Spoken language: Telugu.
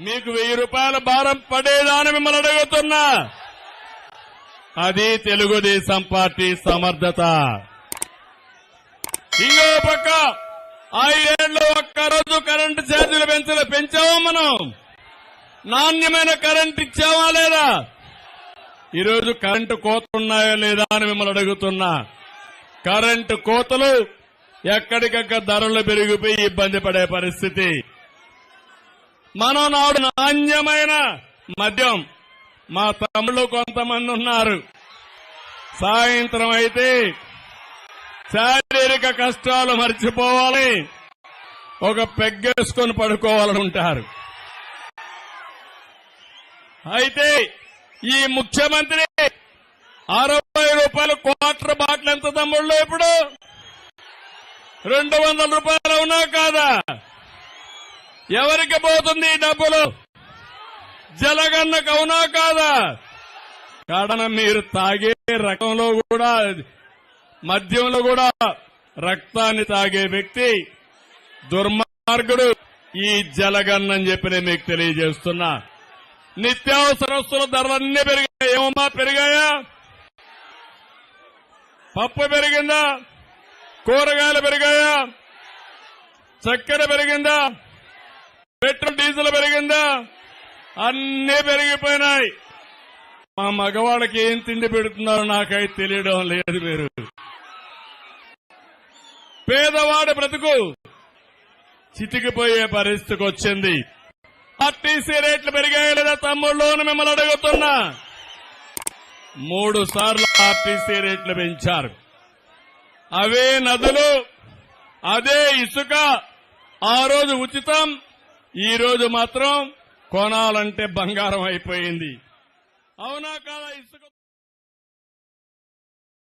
మీకు వెయ్యి రూపాయల భారం పడేదాని మిమ్మల్ని అడుగుతున్నా. అది తెలుగుదేశం పార్టీ సమర్థత. ఇంకో పక్క ఐదేళ్ళు ఒక్కరోజు కరెంటు ఛార్జీలు పెంచలే పెంచావా మనం? నాణ్యమైన కరెంట్ ఇచ్చావా లేదా? ఈరోజు కరెంటు కోతలు ఉన్నాయా లేదా అని మిమ్మల్ని అడుగుతున్నా. కరెంటు కోతలు ఎక్కడికక్కడ ధరలు పెరిగిపోయి ఇబ్బంది పడే పరిస్థితి. మనం నాడు నాణ్యమైన మద్యం. మా తమ్ముళ్ళు కొంతమంది ఉన్నారు. సాయంత్రం అయితే శారీరక కష్టాలు మర్చిపోవాలి. ఒక పెగ్గేసుకొని పడుకోవాలని ఉంటారు. అయితే ఈ ముఖ్యమంత్రి అరవై రూపాయలు క్వార్టర్ బాటిల్ ఎంత తమ్ముళ్ళు ఇప్పుడు? రెండు వందల రూపాయలు ఉన్నా కాదా? ఎవరికి పోతుంది డబ్బులు? జలగన్నకు అవునా కాదా? కారణం మీరు తాగే రకంలో కూడా మద్యంలో కూడా రక్తాన్ని తాగే వ్యక్తి దుర్మార్గుడు. ఈ జలగన్నని చెప్పి నేను మీకు తెలియజేస్తున్నా. నిత్యావసర వస్తువుల ధరలన్నీ పెరిగాయి? ఏమమ్మా పెరిగాయా? పప్పు పెరిగిందా? కూరగాయలు పెరిగాయా? చక్కెర పెరిగిందా? పెట్రోల్ డీజిల్ పెరిగిందా? అన్నీ పెరిగిపోయినాయి. మా మగవాళ్ళకి ఏం తిండి పెడుతున్నారో నాకైతే తెలియడం లేదు మీరు. పేదవాడి బ్రతుకు చితికిపోయే పరిస్థితికి వచ్చింది. ఆర్టీసీ రేట్లు పెరిగాయి లేదా తమ్ముళ్ళు మిమ్మల్ని అడుగుతున్నా. మూడు సార్లు ఆర్టీసీ రేట్లు పెంచారు. అవే నదులు అదే ఇసుక ఆ రోజు ఉచితం ఈ రోజు మాత్రం కొనాలంటే బంగారం అయిపోయింది. అవునా కాదా ఇసుక